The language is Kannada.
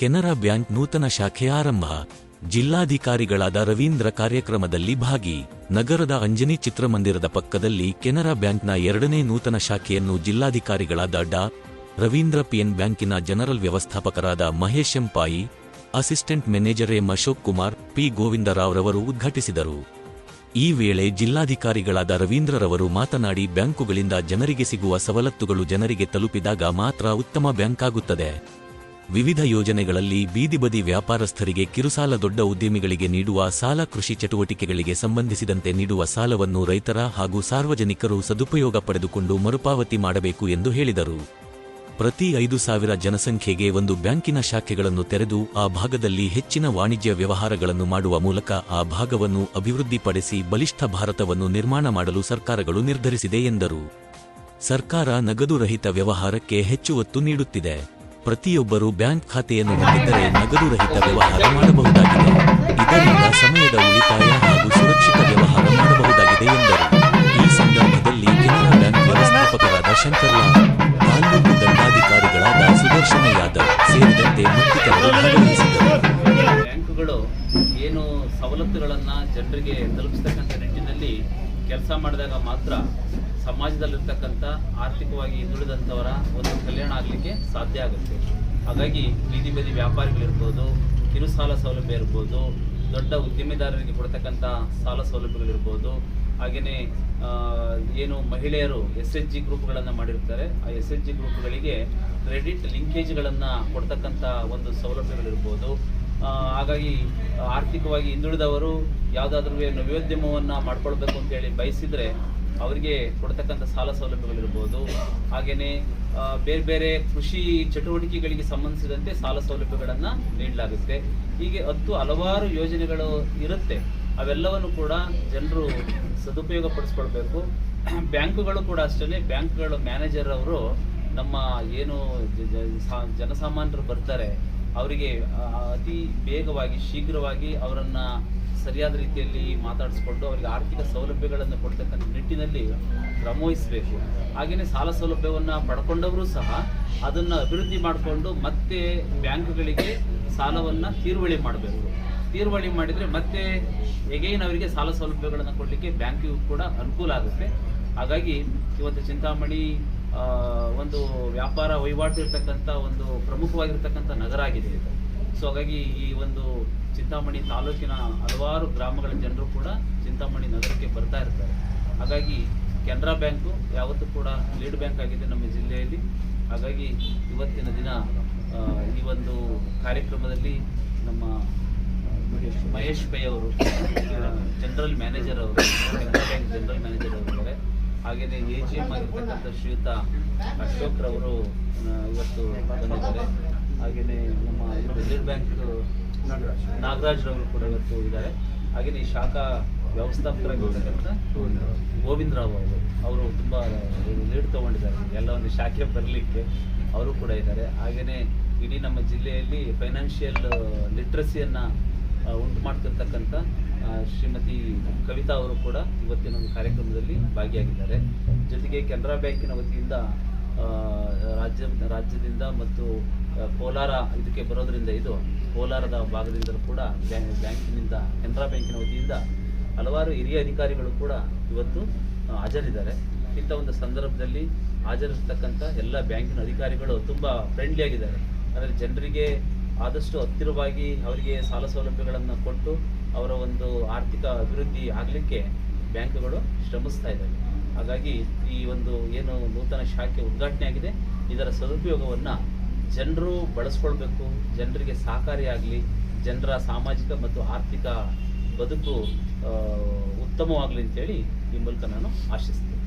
ಕೆನರಾ ಬ್ಯಾಂಕ್ ನೂತನ ಶಾಖೆ ಆರಂಭ. ಜಿಲ್ಲಾಧಿಕಾರಿಗಳಾದ ರವೀಂದ್ರ ಕಾರ್ಯಕ್ರಮದಲ್ಲಿ ಭಾಗಿ. ನಗರದ ಅಂಜನಿ ಚಿತ್ರಮಂದಿರದ ಪಕ್ಕದಲ್ಲಿ ಕೆನರಾ ಬ್ಯಾಂಕ್ನ ಎರಡನೇ ನೂತನ ಶಾಖೆಯನ್ನು ಜಿಲ್ಲಾಧಿಕಾರಿಗಳಾದ ಡಾ. ರವೀಂದ್ರ ಪಿಎನ್ ಬ್ಯಾಂಕಿನ general ವ್ಯವಸ್ಥಾಪಕರಾದ Mahesh ಎಂಪಾಯಿ, assistant manager M Ashok Kumar, P Govinda Rao ರವರು ಉದ್ಘಾಟಿಸಿದರು. ಈ ವೇಳೆ ಜಿಲ್ಲಾಧಿಕಾರಿಗಳಾದ ರವೀಂದ್ರರವರು ಮಾತನಾಡಿ, ಬ್ಯಾಂಕುಗಳಿಂದ ಜನರಿಗೆ ಸಿಗುವ ಸವಲತ್ತುಗಳು ಜನರಿಗೆ ತಲುಪಿದಾಗ ಮಾತ್ರ ಉತ್ತಮ ಬ್ಯಾಂಕ್ ಆಗುತ್ತದೆ. ವಿವಿಧ ಯೋಜನೆಗಳಲ್ಲಿ ಬೀದಿಬದಿ ವ್ಯಾಪಾರಸ್ಥರಿಗೆ ಕಿರುಸಾಲ ದೊಡ್ಡ ಉದ್ಯಮಿಗಳಿಗೆ ನೀಡುವ ಸಾಲ ಕೃಷಿ ಚಟುವಟಿಕೆಗಳಿಗೆ ಸಂಬಂಧಿಸಿದಂತೆ ನೀಡುವ ಸಾಲವನ್ನು ರೈತರ ಹಾಗೂ ಸಾರ್ವಜನಿಕರು ಸದುಪಯೋಗ ಪಡೆದುಕೊಂಡು ಮರುಪಾವತಿ ಮಾಡಬೇಕು ಎಂದು ಹೇಳಿದರು. ಪ್ರತಿ ಐದು ಸಾವಿರ ಜನಸಂಖ್ಯೆಗೆ ಒಂದು ಬ್ಯಾಂಕಿನ ಶಾಖೆಗಳನ್ನು ತೆರೆದು ಆ ಭಾಗದಲ್ಲಿ ಹೆಚ್ಚಿನ ವಾಣಿಜ್ಯ ವ್ಯವಹಾರಗಳನ್ನು ಮಾಡುವ ಮೂಲಕ ಆ ಭಾಗವನ್ನು ಅಭಿವೃದ್ಧಿಪಡಿಸಿ ಬಲಿಷ್ಠ ಭಾರತವನ್ನು ನಿರ್ಮಾಣ ಮಾಡಲು ಸರ್ಕಾರಗಳು ನಿರ್ಧರಿಸಿದೆ ಎಂದರು. ಸರ್ಕಾರ ನಗದು ರಹಿತ ವ್ಯವಹಾರಕ್ಕೆ ಹೆಚ್ಚು ಒತ್ತು ನೀಡುತ್ತಿದೆ. ಪ್ರತಿಯೊಬ್ಬರು ಬ್ಯಾಂಕ್ ಖಾತೆಯನ್ನು ಹೊಂದಿದ್ದರೆ ನಗದು ರಹಿತ ವ್ಯವಹಾರ ಮಾಡಬಹುದಾಗಿದೆ. ಇದರಿಂದ ಸಮಯದ ಉಳಿತಾಯ ಹಾಗೂ ಸುರಕ್ಷಿತ ವ್ಯವಹಾರ ಮಾಡಬಹುದಾಗಿದೆ ಎಂದರು. ಈ ಸಂದರ್ಭದಲ್ಲಿ ಕೆನರಾ ಬ್ಯಾಂಕ್ ವ್ಯವಸ್ಥಾಪಕರಾದ ಶಂಕರ್ಲಾಲ್ ತಾಲೂಕು ದಂಡಾಧಿಕಾರಿಗಳಾದ ಸುದರ್ಶನ ಯಾದವ್ ಸೇರಿದಂತೆ ಮತ್ತಿತರರು ಭಾಗವಹಿಸಿದ್ದರು. ಬ್ಯಾಂಕುಗಳು ಏನು ಸವಲತ್ತುಗಳನ್ನು ಜನರಿಗೆ ತಲುಪಿಸ್ತಕ್ಕಂಥ ನಿಟ್ಟಿನಲ್ಲಿ ಕೆಲಸ ಮಾಡಿದಾಗ ಮಾತ್ರ ಸಮಾಜದಲ್ಲಿರ್ತಕ್ಕಂಥ ಆರ್ಥಿಕವಾಗಿ ಹಿಂದುಳಿದಂಥವರ ಒಂದು ಕಲ್ಯಾಣ ಆಗಲಿಕ್ಕೆ ಸಾಧ್ಯ ಆಗುತ್ತೆ. ಹಾಗಾಗಿ ಬೀದಿ ಬದಿ ವ್ಯಾಪಾರಿಗಳಿರ್ಬೋದು ಕಿರು ಸಾಲ ಸೌಲಭ್ಯ ಇರ್ಬೋದು, ದೊಡ್ಡ ಉದ್ಯಮಿದಾರರಿಗೆ ಕೊಡ್ತಕ್ಕಂಥ ಸಾಲ ಸೌಲಭ್ಯಗಳಿರ್ಬೋದು ಹಾಗೆಯೇ ಏನು ಮಹಿಳೆಯರು ಎಸ್ ಎಚ್ ಜಿ ಗ್ರೂಪ್ಗಳನ್ನು ಮಾಡಿರ್ತಾರೆ. ಆ ಎಸ್ ಎಚ್ ಜಿ ಗ್ರೂಪ್ಗಳಿಗೆ ಕ್ರೆಡಿಟ್ ಲಿಂಕೇಜ್ಗಳನ್ನು ಕೊಡ್ತಕ್ಕಂಥ ಒಂದು ಸೌಲಭ್ಯಗಳಿರ್ಬೋದು ಹಾಗಾಗಿ ಆರ್ಥಿಕವಾಗಿ ಹಿಂದುಳಿದವರು ಯಾವುದಾದ್ರೂ ನವ್ಯೋದ್ಯಮವನ್ನು ಮಾಡ್ಕೊಳ್ಬೇಕು ಅಂತೇಳಿ ಬಯಸಿದರೆ ಅವರಿಗೆ ಕೊಡ್ತಕ್ಕಂಥ ಸಾಲ ಸೌಲಭ್ಯಗಳಿರ್ಬೋದು. ಹಾಗೆಯೇ ಬೇರೆ ಬೇರೆ ಕೃಷಿ ಚಟುವಟಿಕೆಗಳಿಗೆ ಸಂಬಂಧಿಸಿದಂತೆ ಸಾಲ ಸೌಲಭ್ಯಗಳನ್ನು ನೀಡಲಾಗುತ್ತೆ. ಹೀಗೆ ಹತ್ತು ಹಲವಾರು ಯೋಜನೆಗಳು ಇರುತ್ತೆ. ಅವೆಲ್ಲವನ್ನು ಕೂಡ ಜನರು ಸದುಪಯೋಗ ಪಡಿಸ್ಕೊಳ್ಬೇಕು. ಬ್ಯಾಂಕುಗಳು ಕೂಡ ಅಷ್ಟೇ ಬ್ಯಾಂಕ್ಗಳು ಮ್ಯಾನೇಜರ್ ಅವರು ನಮ್ಮ ಏನು ಜನಸಾಮಾನ್ಯರು ಬರ್ತಾರೆ ಅವರಿಗೆ ಅತಿ ವೇಗವಾಗಿ, ಶೀಘ್ರವಾಗಿ ಅವರನ್ನು ಸರಿಯಾದ ರೀತಿಯಲ್ಲಿ ಮಾತಾಡಿಸ್ಕೊಂಡು ಅವರಿಗೆ ಆರ್ಥಿಕ ಸೌಲಭ್ಯಗಳನ್ನು ಕೊಡ್ತಕ್ಕಂಥ ನಿಟ್ಟಿನಲ್ಲಿ ಕ್ರಮವಹಿಸಬೇಕು. ಹಾಗೆಯೇ ಸಾಲ ಸೌಲಭ್ಯವನ್ನು ಪಡ್ಕೊಂಡವರು ಸಹ ಅದನ್ನು ಅಭಿವೃದ್ಧಿ ಮಾಡಿಕೊಂಡು ಮತ್ತೆ ಬ್ಯಾಂಕ್ಗಳಿಗೆ ಸಾಲವನ್ನು ತೀರ್ವಳಿ ಮಾಡಬೇಕು. ತೀರ್ವಳಿ ಮಾಡಿದರೆ ಮತ್ತೆ ಎಗೈನ್ ಅವರಿಗೆ ಸಾಲ ಸೌಲಭ್ಯಗಳನ್ನು ಕೊಡಲಿಕ್ಕೆ ಬ್ಯಾಂಕಿಗೂ ಕೂಡ ಅನುಕೂಲ ಆಗುತ್ತೆ. ಹಾಗಾಗಿ ಇವತ್ತು ಚಿಂತಾಮಣಿ ಒಂದು ವ್ಯಾಪಾರ ವಹಿವಾಟು ಇರ್ತಕ್ಕಂಥ ಒಂದು ಪ್ರಮುಖವಾಗಿರ್ತಕ್ಕಂಥ ನಗರ ಆಗಿದೆ ಇದು. ಸೊ ಹಾಗಾಗಿ ಈ ಒಂದು ಚಿಂತಾಮಣಿ ತಾಲೂಕಿನ ಹಲವಾರು ಗ್ರಾಮಗಳ ಜನರು ಕೂಡ ಚಿಂತಾಮಣಿ ನಗರಕ್ಕೆ ಬರ್ತಾ ಇರ್ತಾರೆ. ಹಾಗಾಗಿ ಕೆನರಾ ಬ್ಯಾಂಕು ಯಾವತ್ತೂ ಕೂಡ ಲೀಡ್ ಬ್ಯಾಂಕ್ ಆಗಿದೆ ನಮ್ಮ ಜಿಲ್ಲೆಯಲ್ಲಿ. ಹಾಗಾಗಿ ಇವತ್ತಿನ ದಿನ ಈ ಒಂದು ಕಾರ್ಯಕ್ರಮದಲ್ಲಿ ನಮ್ಮ ಮಹೇಶ್ ಪೈ ಅವರು ಜನರಲ್ ಮ್ಯಾನೇಜರ್ ಅವರು, ಕೆನರಾ ಬ್ಯಾಂಕ್ ಜನರಲ್ ಮ್ಯಾನೇಜರ್ ಅವರು ಹಾಗೆಯೇ ಎ ಜಿ ಎಂ ಆಗಿರ್ತಕ್ಕಂಥ ಶ್ರೀಯುತ ಅಶೋಕ್ ರವರು ಇವತ್ತು ಬಂದಿದ್ದಾರೆ. ಹಾಗೆಯೇ ನಮ್ಮ ರಿಸರ್ವ್ ಬ್ಯಾಂಕ್ ನಾಗರಾಜ್ ರವರು ಕೂಡ ಇವತ್ತು ಇದ್ದಾರೆ. ಹಾಗೆಯೇ ಈ ಶಾಖಾ ವ್ಯವಸ್ಥಾಪಕರಾಗಿರ್ತಕ್ಕಂಥ ಗೋವಿಂದ ರಾವ್ ಅವರು ಅವರು ತುಂಬ ಲೀಡ್ ತೊಗೊಂಡಿದ್ದಾರೆ. ಎಲ್ಲ ಒಂದು ಶಾಖೆ ಬರಲಿಕ್ಕೆ ಅವರು ಕೂಡ ಇದ್ದಾರೆ. ಹಾಗೆಯೇ ಇಡೀ ನಮ್ಮ ಜಿಲ್ಲೆಯಲ್ಲಿ ಫೈನಾನ್ಷಿಯಲ್ ಲಿಟ್ರಸಿಯನ್ನು ಉಂಟು ಮಾಡ್ತಿರ್ತಕ್ಕಂಥ ಶ್ರೀಮತಿ ಕವಿತಾ ಅವರು ಕೂಡ ಇವತ್ತಿನ ಒಂದು ಕಾರ್ಯಕ್ರಮದಲ್ಲಿ ಭಾಗಿಯಾಗಿದ್ದಾರೆ. ಜೊತೆಗೆ ಕೆನರಾ ಬ್ಯಾಂಕಿನ ವತಿಯಿಂದ ರಾಜ್ಯ, ರಾಜ್ಯದಿಂದ ಮತ್ತು ಕೋಲಾರ ಇದಕ್ಕೆ ಬರೋದ್ರಿಂದ ಇದು ಕೋಲಾರದ ಭಾಗದಿಂದಲೂ ಕೂಡ ಬ್ಯಾಂಕ್ ಬ್ಯಾಂಕಿನಿಂದ, ಕೆನರಾ ಬ್ಯಾಂಕಿನ ವತಿಯಿಂದ ಹಲವಾರು ಹಿರಿಯ ಅಧಿಕಾರಿಗಳು ಕೂಡ ಇವತ್ತು ಹಾಜರಿದ್ದಾರೆ. ಇಂಥ ಒಂದು ಸಂದರ್ಭದಲ್ಲಿ ಹಾಜರಿಸ್ತಕ್ಕಂಥ ಎಲ್ಲ ಬ್ಯಾಂಕಿನ ಅಧಿಕಾರಿಗಳು ತುಂಬ ಫ್ರೆಂಡ್ಲಿ ಆಗಿದ್ದಾರೆ. ಅಂದರೆ ಜನರಿಗೆ ಆದಷ್ಟು ಹತ್ತಿರವಾಗಿ ಅವರಿಗೆ ಸಾಲ ಸೌಲಭ್ಯಗಳನ್ನು ಕೊಟ್ಟು ಅವರ ಒಂದು ಆರ್ಥಿಕ ಅಭಿವೃದ್ಧಿ ಆಗಲಿಕ್ಕೆ ಬ್ಯಾಂಕ್ಗಳು ಶ್ರಮಿಸ್ತಾ ಇದ್ದಾವೆ. ಹಾಗಾಗಿ ಈ ಒಂದು ಏನು ನೂತನ ಶಾಖೆ ಉದ್ಘಾಟನೆ ಆಗಿದೆ. ಇದರ ಸದುಪಯೋಗವನ್ನು ಜನರು ಬಳಸ್ಕೊಳ್ಬೇಕು, ಜನರಿಗೆ ಸಹಕಾರಿಯಾಗಲಿ ಜನರ ಸಾಮಾಜಿಕ ಮತ್ತು ಆರ್ಥಿಕ ಬದುಕು ಉತ್ತಮವಾಗಲಿ ಅಂತೇಳಿ ಈ ಮೂಲಕ ನಾನು ಆಶಿಸ್ತೀನಿ.